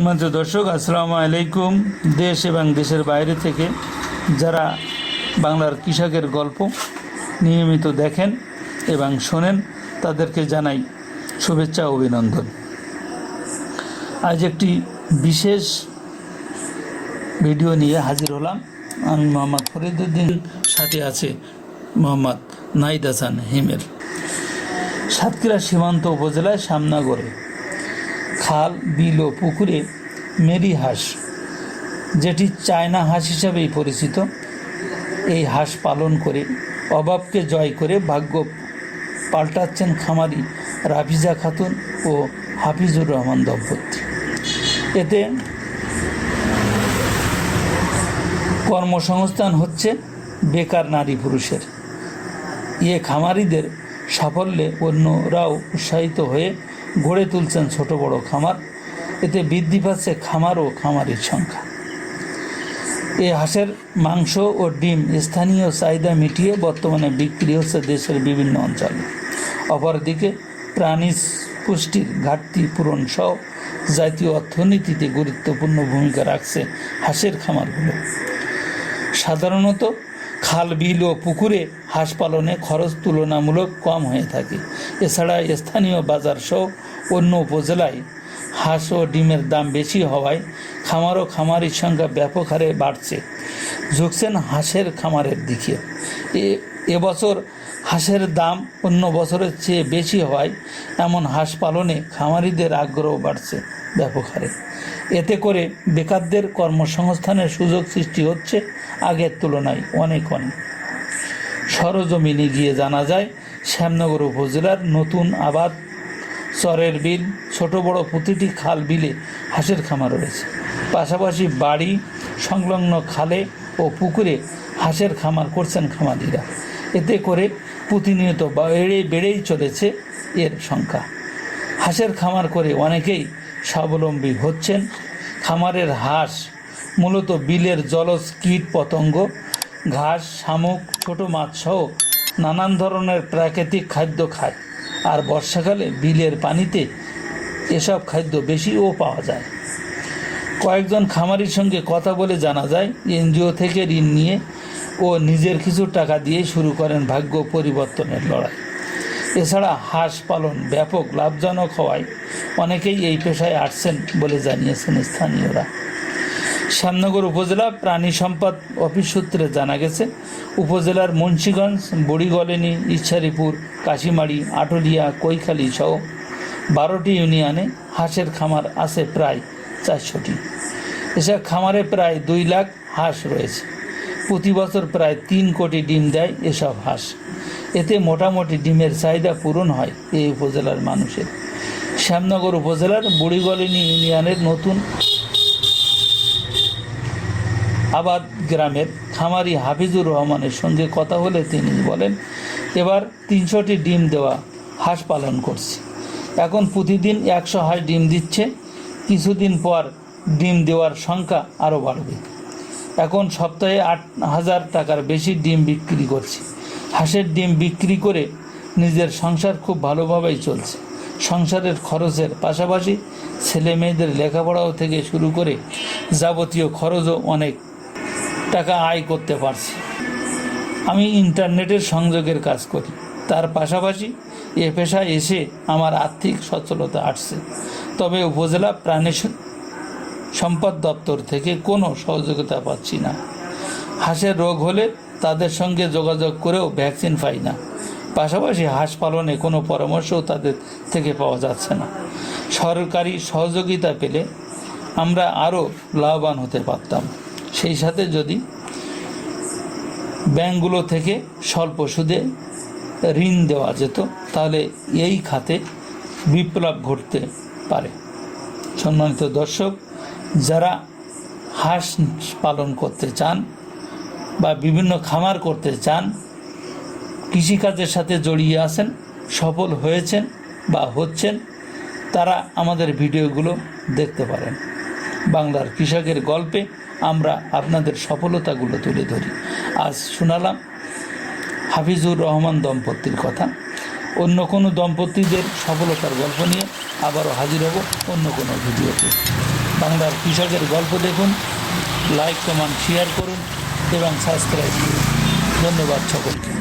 সম্মানিত দর্শক, আসসালামু আলাইকুম। দেশ এবং দেশের বাইরে থেকে যারা বাংলার কৃষকের গল্প নিয়মিত দেখেন এবং শোনেন, তাদেরকে জানাই শুভেচ্ছা অভিনন্দন। আজ একটি বিশেষ ভিডিও নিয়ে হাজির হলাম। আমি মোহাম্মদ ফরিদুদ্দিন সাথে আছে মোহাম্মদ নাইদ হাসান হিমেল। সাতক্ষীরা সীমান্ত উপজেলায় সামনাগড়ে খাল, বিল ও পুকুরে মেরি হাঁস, যেটি চায়না হাঁস হিসাবেই পরিচিত, এই হাঁস পালন করে অভাবকে জয় করে ভাগ্য পাল্টাচ্ছেন খামারি রাফিজা খাতুন ও হাফিজুর রহমান দম্পতি। এতে কর্মসংস্থান হচ্ছে বেকার নারী পুরুষের। ইয়ে খামারিদের সাফল্যে অন্যরাও উৎসাহিত হয়ে গড়ে তুলছেন ছোট বড় খামার। এতে বৃদ্ধি পাচ্ছে খামার ও খামারির সংখ্যা। এ হাঁসের মাংস ও ডিম স্থানীয় চাহিদা মিটিয়ে বর্তমানে বিক্রি হচ্ছে দেশের বিভিন্ন অঞ্চলে। অপরদিকে প্রাণী পুষ্টির ঘাটতি পূরণ সহ জাতীয় অর্থনীতিতে গুরুত্বপূর্ণ ভূমিকা রাখছে হাঁসের খামারগুলো। সাধারণত খাল, বিল ও পুকুরে হাঁস পালনে খরচ তুলনামূলক কম হয়ে থাকে। এছাড়া স্থানীয় বাজার সহ অন্য উপজেলায় হাঁস ও ডিমের দাম বেশি হওয়ায় খামার ও খামারির সংখ্যা ব্যাপক হারে বাড়ছে। ঝুঁকছেন হাঁসের খামারের দিকে। এবছর হাঁসের দাম অন্য বছরের চেয়ে বেশি হওয়ায় এমন হাঁস পালনে খামারিদের আগ্রহ বাড়ছে। ব্যাপক হারে এতে করে বেকারদের কর্মসংস্থানের সুযোগ সৃষ্টি হচ্ছে আগের তুলনায় অনেক অনেক। সরজমিনে গিয়ে জানা যায়, শ্যামনগর উপজেলার নতুন আবাদ চরের বিল, ছোট বড় প্রতিটি খাল বিলে হাঁসের খামার রয়েছে। পাশাপাশি বাড়ি, সংলগ্ন খালে ও পুকুরে হাঁসের খামার করছেন খামারিরা। এতে করে প্রতিনিয়ত বেড়ে বেড়েই চলেছে এর সংখ্যা। হাঁসের খামার করে অনেকেই স্বাবলম্বী হচ্ছেন। খামারের হাঁস, মূলত বিলের জলজ কীট পতঙ্গ, ঘাস, শামুক, ছোট মাছ সহ নানান ধরনের প্রাকৃতিক খাদ্য খায়। আর বর্ষাকালে বিলের পানিতে এসব খাদ্য বেশিও পাওয়া যায়। কয়েকজন খামারির সঙ্গে কথা বলে জানা যায়, এনজিও থেকে ঋণ নিয়ে ও নিজের কিছু টাকা দিয়ে শুরু করেন ভাগ্য পরিবর্তনের লড়াই। এছাড়া হাঁস পালন ব্যাপক লাভজনক হওয়ায় অনেকেই এই পেশায় আসছেন বলে জানিয়েছেন স্থানীয়রা। শ্যামনগর উপজেলা প্রাণী সম্পদ অফিস সূত্রে জানা গেছে, উপজেলার মুন্সীগঞ্জ, বুড়িগলেনি, ইচ্ছারিপুর, কাশিমারি, আটলিয়া, কৈখালী সহ বারোটি ইউনিয়নে হাঁসের খামার আছে প্রায় চারশোটি। এসব খামারে প্রায় দুই লাখ হাঁস রয়েছে। প্রতি বছর প্রায় তিন কোটি ডিম দেয় এসব হাঁস। এতে মোটামুটি ডিমের চাহিদা পূরণ হয় এই উপজেলার মানুষের। শ্যামনগর উপজেলার বুড়িগলিনী ইউনিয়নের নতুন আবাদ গ্রামের খামারি হাফিজুর রহমানের সঙ্গে কথা হলে তিনি বলেন, এবার তিনশোটি ডিম দেওয়া হাঁস পালন করছি। এখন প্রতিদিন একশো হাঁস ডিম দিচ্ছে, কিছুদিন পর ডিম দেওয়ার সংখ্যা আরও বাড়বে। এখন সপ্তাহে আট হাজার টাকার বেশি ডিম বিক্রি করছি। হাঁসের ডিম বিক্রি করে নিজের সংসার খুব ভালোভাবেই চলছে। সংসারের খরচের পাশাপাশি ছেলে মেয়েদের লেখাপড়াও থেকে শুরু করে যাবতীয় খরচও অনেক টাকা আয় করতে পারছি। আমি ইন্টারনেটের সংযোগের কাজ করি। তার পাশাপাশি এ পেশায় এসে আমার আর্থিক সচ্ছলতা আসছে। তবে উপজেলা প্রাণী সম্পদ দপ্তর থেকে কোনো সহযোগিতা পাচ্ছি না। হাঁসের রোগ হলে তাদের সঙ্গে যোগাযোগ করেও ভ্যাকসিন পাই না। পাশাপাশি হাঁস পালনে কোনো পরামর্শও তাদের থেকে পাওয়া যাচ্ছে না। সরকারি সহযোগিতা পেলে আমরা আরও লাভবান হতে পারতাম। সেই সাথে যদি ব্যাংকগুলো থেকে স্বল্প সুদে ঋণ দেওয়া যেত, তাহলে এই খাতে বিপ্লব ঘটতে পারে। সম্মানিত দর্শক, যারা হাঁস পালন করতে চান বা বিভিন্ন খামার করতে চান, কৃষিকাজের সাথে জড়িয়ে আছেন, সফল হয়েছেন বা হচ্ছেন, তারা আমাদের ভিডিওগুলো দেখতে পারেন। বাংলার কৃষকের গল্পে আমরা আপনাদের সফলতাগুলো তুলে ধরি। আজ শোনালাম হাফিজুর রহমান দম্পতির কথা। অন্য কোনো দম্পতিদের সফলতার গল্প নিয়ে আবারও হাজির হব অন্য কোনো ভিডিওতে। বাংলার কৃষকের গল্প দেখুন, লাইক, কমেন্ট শেয়ার করুন। এবং সাবস্ক্রাইব ধন্যবাদ সকলকে।